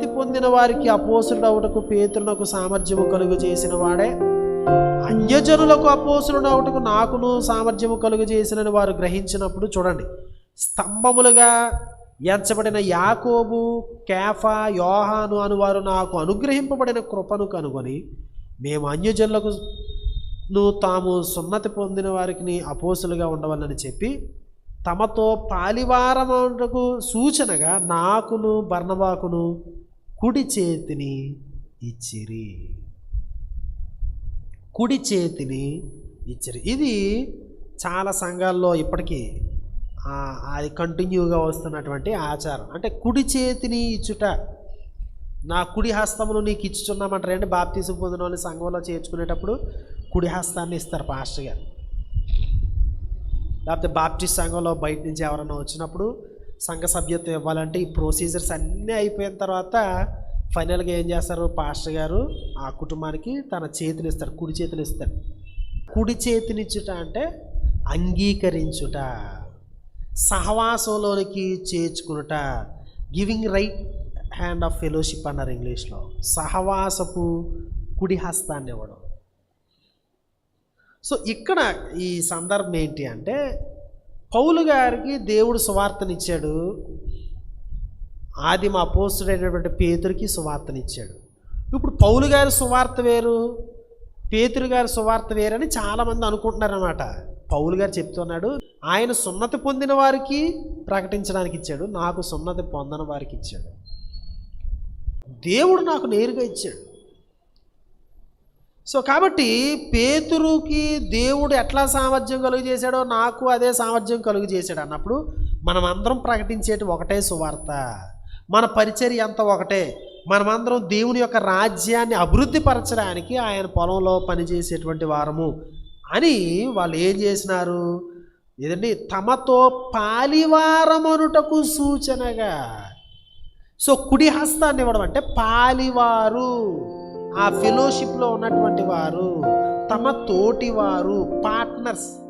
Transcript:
సున్నతి పొందిన వారికి అపోసుడు అవుటకు పేతునకు సామర్థ్యము కలుగు చేసిన వాడే. అన్యజనులకు అపోసుడు అవుటకు నాకును సామర్థ్యము కలుగు చేసినని వారు గ్రహించినప్పుడు చూడండి. స్తంభములుగా ఎంచబడిన యాకోబు కేఫా యోహాను అను వారు నాకు అనుగ్రహింపబడిన కృపను కనుగొని మేము అన్యజనులకు ను తాము సున్నతి పొందిన వారికి అపోసులుగా ఉండవాలని చెప్పి తమతో పాలివారమునకు సూచనగా నాకును బర్ణవాకును కుడి చేతిని ఇచ్చిరి. కుడి చేతిని ఇచ్చిరి. ఇది చాలా సంఘాల్లో ఇప్పటికీ అది కంటిన్యూగా వస్తున్నటువంటి ఆచారం. అంటే కుడి చేతిని ఇచ్చుట. నా కుడి హస్తమును నీకు ఇచ్చుచున్నామంటారు అంటే బాప్తీసం పొందిన వాళ్ళు సంఘంలో చేర్చుకునేటప్పుడు కుడి హస్తాన్ని ఇస్తారు పాస్టర్ గారు. లేకపోతే బాప్టిస్ట్ సంఘంలో బయట నుంచి ఎవరైనా వచ్చినప్పుడు సంఘ సభ్యత్వం ఇవ్వాలంటే ఈ ప్రొసీజర్స్ అన్నీ అయిపోయిన తర్వాత ఫైనల్గా ఏం చేస్తారు? పాస్టర్ గారు ఆ కుటుంబానికి తన చేతిని ఇస్తారు కుడి చేతిని ఇస్తారు కుడి చేతినిచ్చుట అంటే అంగీకరించుట సహవాసంలోనికి చేర్చుకునుట giving right hand of fellowship అన్నారు ఇంగ్లీష్లో. సహవాసపు కుడి హస్తాన్ని ఇవ్వడం. సో ఇక్కడ ఈ సందర్భం ఏంటి అంటే పౌలు గారికి దేవుడు సువార్తనిచ్చాడు. ఆది మా పోస్టుడైనటువంటి పేతురికి సువార్తనిచ్చాడు. ఇప్పుడు పౌలు గారి సువార్త వేరు పేతురు గారి సువార్త వేరని చాలామంది అనుకుంటున్నారన్నమాట. పౌలు గారు చెప్తున్నాడు ఆయన సున్నతి పొందిన వారికి ప్రకటించడానికి ఇచ్చాడు నాకు సున్నతి పొందని వారికి ఇచ్చాడు. దేవుడు నాకు నేరుగా ఇచ్చాడు. సో కాబట్టి పేతురుకి దేవుడు ఎట్లా సామర్థ్యం కలుగు చేశాడో నాకు అదే సామర్థ్యం కలుగు చేశాడు అన్నప్పుడు మనం అందరం ప్రకటించేటి ఒకటే సువార్త. మన పరిచర్య అంతా ఒకటే. మనమందరం దేవుని యొక్క రాజ్యాన్ని అభివృద్ధి పరచడానికి ఆయన పొలంలో పనిచేసేటువంటి వారము. అని వాళ్ళు ఏం చేసినారు? ఏదండి? తమతో పాలివారమనుటకు సూచనగా. సో కుడి హస్తాన్ని ఇవ్వడం అంటే పాలివారు. ఆ ఫెలోషిప్లో ఉన్నటువంటి వారు తమ తోటివారు పార్ట్నర్స్.